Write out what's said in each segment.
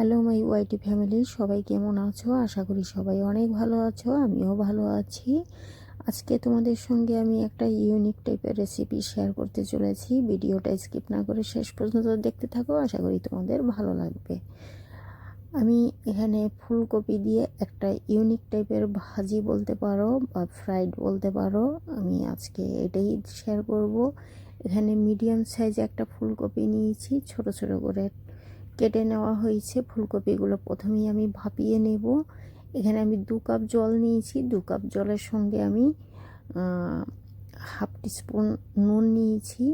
Hello my YT family, সবাই কেমন আছো? আশা করি সবাই অনেক ভালো আছো, আমিও ভালো আছি। আজকে তোমাদের সঙ্গে আমি একটা ইউনিক টাইপের রেসিপি শেয়ার করতে চলেছি। ভিডিওটা স্কিপ না করে শেষ পর্যন্ত দেখতে থাকো, আশা করি তোমাদের ভালো লাগবে। আমি এখানে ফুলকপি দিয়ে একটা ইউনিক টাইপের ভাজি বলতে পারো বা ফ্রাইড বলতে পারো। আমি আজকে এটাই শেয়ার করব। এখানে মিডিয়াম সাইজ একটা ফুলকপি নিয়েছি, ছোট ছোট করে কেটে নেওয়া হয়েছে। ফুলকপিগুলো প্রথমেই আমি ভাপিয়ে নেব। এখানে আমি দু কাপ জল নিয়েছি। দু কাপ জলের সঙ্গে আমি হাফ টিস্পুন নুন নিয়েছি।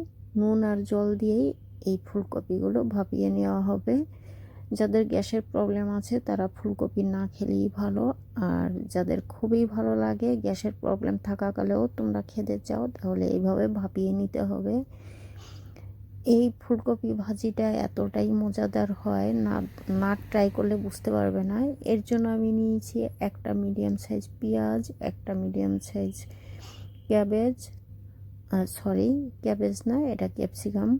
নুন আর জল দিয়েই এই ফুলকপিগুলো ভাপিয়ে নেওয়া হবে। যাদের গ্যাসের প্রবলেম আছে তারা ফুলকপি না খেলেই ভালো। আর যাদের খুবই ভালো লাগে, গ্যাসের প্রবলেম থাকাকালেও তোমরা খেতে চাও, তাহলে এইভাবে ভাপিয়ে নিতে হবে। এই ফুলকপি ভাজিটা এতটাই মজাদার হয়, না না ট্রাই করলে বুঝতে পারবে না। এর জন্য আমি নিয়েছি একটা মিডিয়াম সাইজ পেঁয়াজ, একটা medium size cabbage sorry cabbage না, এটা ক্যাপসিকাম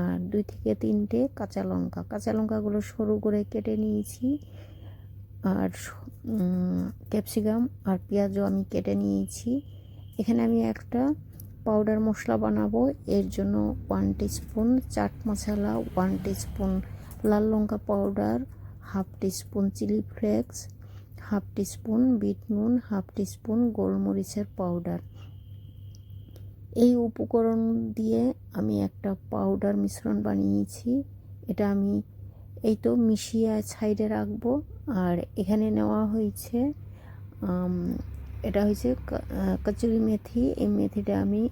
আর দুই থেকে তিনটে কাঁচা লঙ্কা। কাঁচা লঙ্কাগুলো সরু করে কেটে নিয়েছি, আর ক্যাপসিকাম আর পেঁয়াজও আমি কেটে নিয়েছি। এখানে আমি একটা পাউডার মশলা বানাবো। এর জন্য one spoon chaat masala one spoon লাল লঙ্কা powder half teaspoon chilli flakes half teaspoon bit নুন হাফ টিস্পুন গোলমরিচের পাউডার এই উপকরণ দিয়ে আমি একটা পাউডার মিশ্রণ বানিয়েছি। এটা আমি এই তো মিশিয়ে সাইডে রাখব। আর এখানে নেওয়া হয়েছে এটা হয়েছে কচুরি মেথি। এই মেথিটা আমি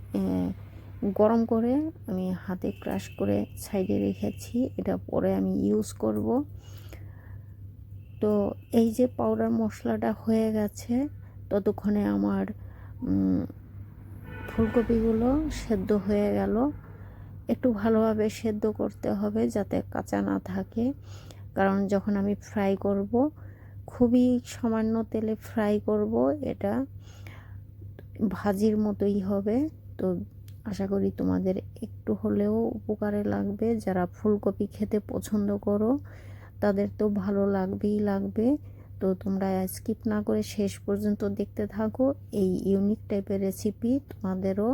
গরম করে আমি হাতে ক্রাশ করে সাইডে রেখেছি। এটা পরে আমি ইউজ করব। তো এই যে পাউডার মশলাটা হয়ে গেছে, ততক্ষণে আমার ফুলকপিগুলো সেদ্ধ হয়ে গেল। একটু ভালোভাবে সেদ্ধ করতে হবে যাতে কাঁচা না থাকে। কারণ যখন আমি ফ্রাই করব খুবই সামান্য তেলে ফ্রাই করব, এটা ভাজির মতোই হবে। তো আশা করি তোমাদের একটু হলেও উপকারে লাগবে। যারা ফুলকপি খেতে পছন্দ করো, তাদের তো ভালো লাগবেই লাগবে। তো তোমরা স্কিপ না করে শেষ পর্যন্ত দেখতে থাকো। এই ইউনিক টাইপের রেসিপি তোমাদেরও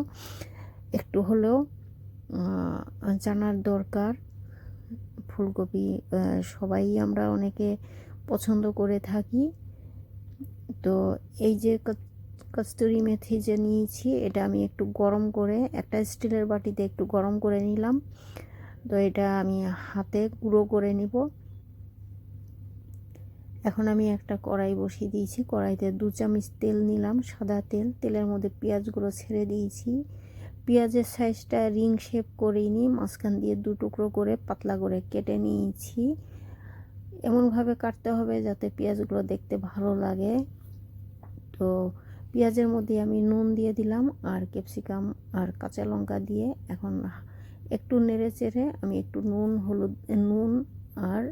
একটু হলেও জানার দরকার। ফুলকপি সবাই আমরা অনেকে পছন্দ করে থাকি। তো এই যে কস্তুরি মেথি যে নিয়েছি, এটা আমি একটু গরম করে, একটা স্টিলের বাটিতে একটু গরম করে নিলাম। তো এটা আমি হাতে গুঁড়ো করে নিব। এখন আমি একটা কড়াই বসিয়ে দিয়েছি। কড়াইতে দু চামচ তেল নিলাম, সাদা তেল। তেলের মধ্যে পেঁয়াজগুলো ছেড়ে দিয়েছি। পেঁয়াজের সাইজটা রিং শেপ করে নিই মাঝখান দিয়ে দু টুকরো করে পাতলা করে কেটে নিয়েছি। এমনভাবে কাটতে হবে যাতে পেঁয়াজগুলো দেখতে ভালো লাগে। তো পেঁয়াজের মধ্যে আমি নুন দিয়ে দিলাম আর ক্যাপসিকাম আর কাঁচা লঙ্কা দিয়ে এখন একটু নেড়ে চেড়ে আমি একটু নুন, হলুদ, নুন আর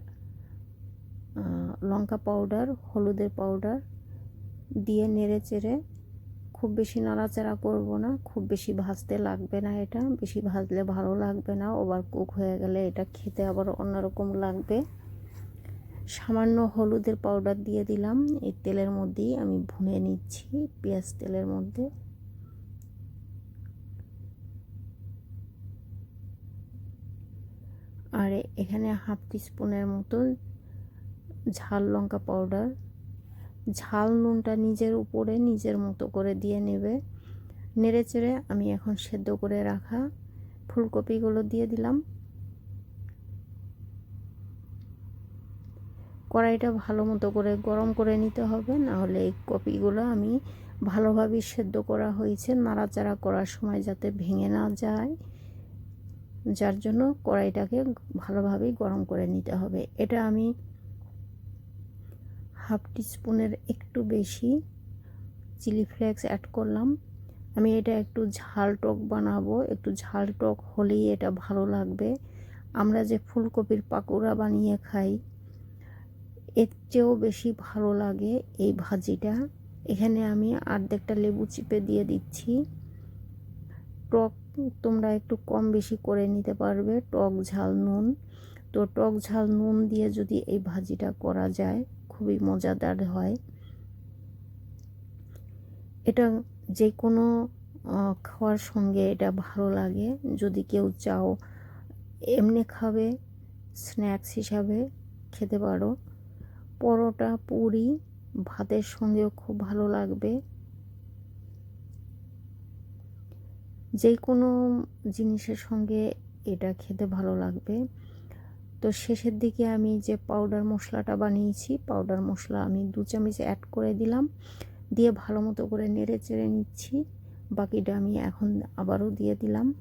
লঙ্কা পাউডার, হলুদের পাউডার দিয়ে নেড়ে চেড়ে খুব বেশি নাড়াচাড়া করব না, খুব বেশি ভাজতে লাগবে না এটা। বেশি ভাজলে ভালো লাগবে না ওভার কুক হয়ে গেলে এটা খেতে আবার অন্যরকম লাগবে। সামান্য হলুদের পাউডার দিয়ে দিলাম। এই তেলের মধ্যেই আমি ভুনে নিচ্ছি পেঁয়াজ তেলের মধ্যে। আর এখানে হাফ টিস্পুনের মতো ঝাল লঙ্কা পাউডার ঝাল নুনটা নিজের উপরে নিজের মতো করে দিয়ে নেবে। নেড়ে চেড়ে আমি এখন সেদ্ধ করে রাখা ফুলকপিগুলো দিয়ে দিলাম। কড়াইটা ভালো মতো করে গরম করে নিতে হবে। না হলে এই কপিগুলো আমি ভালোভাবে সেদ্ধ করা হয়েছে, নাড়াচাড়া করার সময় যাতে ভেঙে না যায়। যার জন্য কড়াইটাকে ভালোভাবেই গরম করে নিতে হবে। এটা আমি হাফ টিস্পুনের একটু বেশি চিলি ফ্লেক্স অ্যাড করলাম। আমি এটা একটু ঝাল টক বানাবো। একটু ঝাল টক হলেই এটা ভালো লাগবে। আমরা যে ফুলকপির পাকোড়া বানিয়ে খাই এর চেয়েও বেশি ভালো লাগে এই ভাজিটা। এখানে আমি আর্ধেকটা লেবু চিপে দিয়ে দিচ্ছি। টক তোমরা একটু কম বেশি করে নিতে পারবে, টক ঝাল নুন। তো টক ঝাল নুন দিয়ে যদি এই ভাজিটা করা যায়, খুবই মজাদার হয়। এটা যে কোনো খাওয়ার সঙ্গে এটা ভালো লাগে। যদি কেউ চাও, এমনি খাবে, স্ন্যাক্স হিসাবে খেতে পারো। পরোটা, পুরি, ভাতের সঙ্গেও খুব ভালো লাগবে। যে কোনো জিনিসের সঙ্গে এটা খেতে ভালো লাগবে। তো শেষের দিকে আমি যে পাউডার মশলাটা বানিয়েছি পাউডার মশলা আমি দু চামচ অ্যাড করে দিলাম। দিয়ে ভালো মতো করে নেড়ে চেড়ে নিচ্ছি। বাকিটা আমি এখন আবারও দিয়ে দিলাম।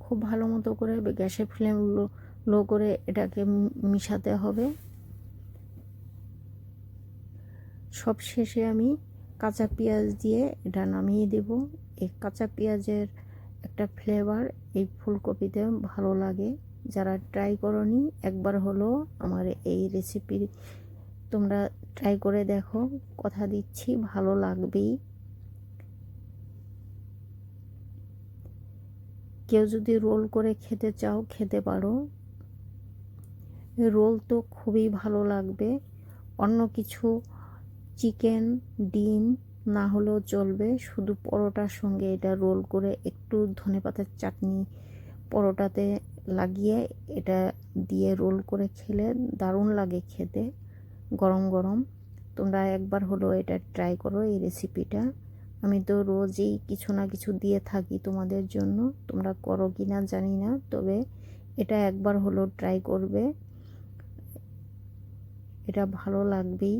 খুব ভালো মতো করে গ্যাসের ফ্লেম লো করে এটাকে মিশাতে হবে। সব শেষে আমি কাঁচা পেঁয়াজ দিয়ে এটা নামিয়ে দেব। এই কাঁচা পেঁয়াজের একটা ফ্লেভার এই ফুলকপিতে ভালো লাগে। যারা ট্রাই করনি, একবার হলো আমার এই রেসিপি তোমরা ট্রাই করে দেখো। কথা দিচ্ছি, ভালো লাগবেই। কেউ যদি রোল করে খেতে চাও, খেতে পারো। রোল তো খুবই ভালো লাগবে। অন্য কিছু চিকেন, ডিম না হলেও চলবে। শুধু পরোটার সঙ্গে এটা রোল করে একটু ধনেপাতার চাটনি পরোটাতে লাগিয়ে এটা দিয়ে রোল করে খেলে দারুণ লাগে খেতে, গরম গরম। তোমরা একবার হলো এটা ট্রাই করো এই রেসিপিটা। আমি তো রোজই কিছু না কিছু দিয়ে থাকি তোমাদের জন্য। তোমরা করো কি না জানি না, তবে এটা একবার হলো ট্রাই করবে। এটা ভালো লাগবেই।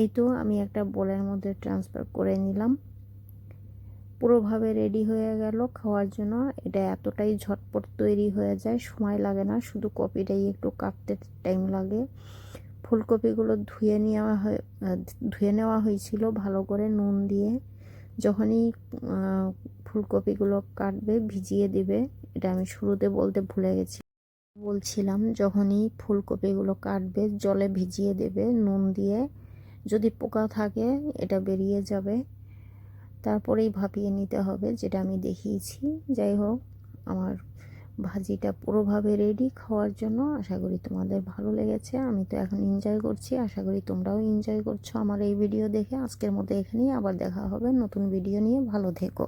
এই তো আমি একটা বোলের মধ্যে ট্রান্সফার করে নিলাম। পুরোভাবে রেডি হয়ে গেল। খাওয়ার জন্য এটা এতটাই ঝটপট তৈরি হয়ে যায়, সময় লাগে না। শুধু কপিটাই একটু কাটতে টাইম লাগে। ফুলকপিগুলো ধুয়ে নেওয়া হয়, ধুয়ে নেওয়া হয়েছিল ভালো করে নুন দিয়ে। যখনই ফুলকপিগুলো কাটবে, ভিজিয়ে দিবে, এটা আমি শুরুতে বলতে ভুলে গেছি। বলছিলাম, যখনই ফুলকপিগুলো কাটবে, জলে ভিজিয়ে দেবে, নুন দিয়ে যদি পোকা থাকে, এটা বেরিয়ে যাবে। তারপরেই ভাপিয়ে নিতে হবে, যেটা আমি দেখিয়েছি। যাই হোক, আমার ভাজিটা পুরোভাবে রেডি খাওয়ার জন্য। আশা করি তোমাদের ভালো লেগেছে। আমি তো এখন এনজয় করছি। আশা করি তোমরাও এনজয় করছ আমার এই ভিডিও দেখে। আজকের মতো এখানেই আবার দেখা হবে নতুন ভিডিও নিয়ে। ভালো থেকো।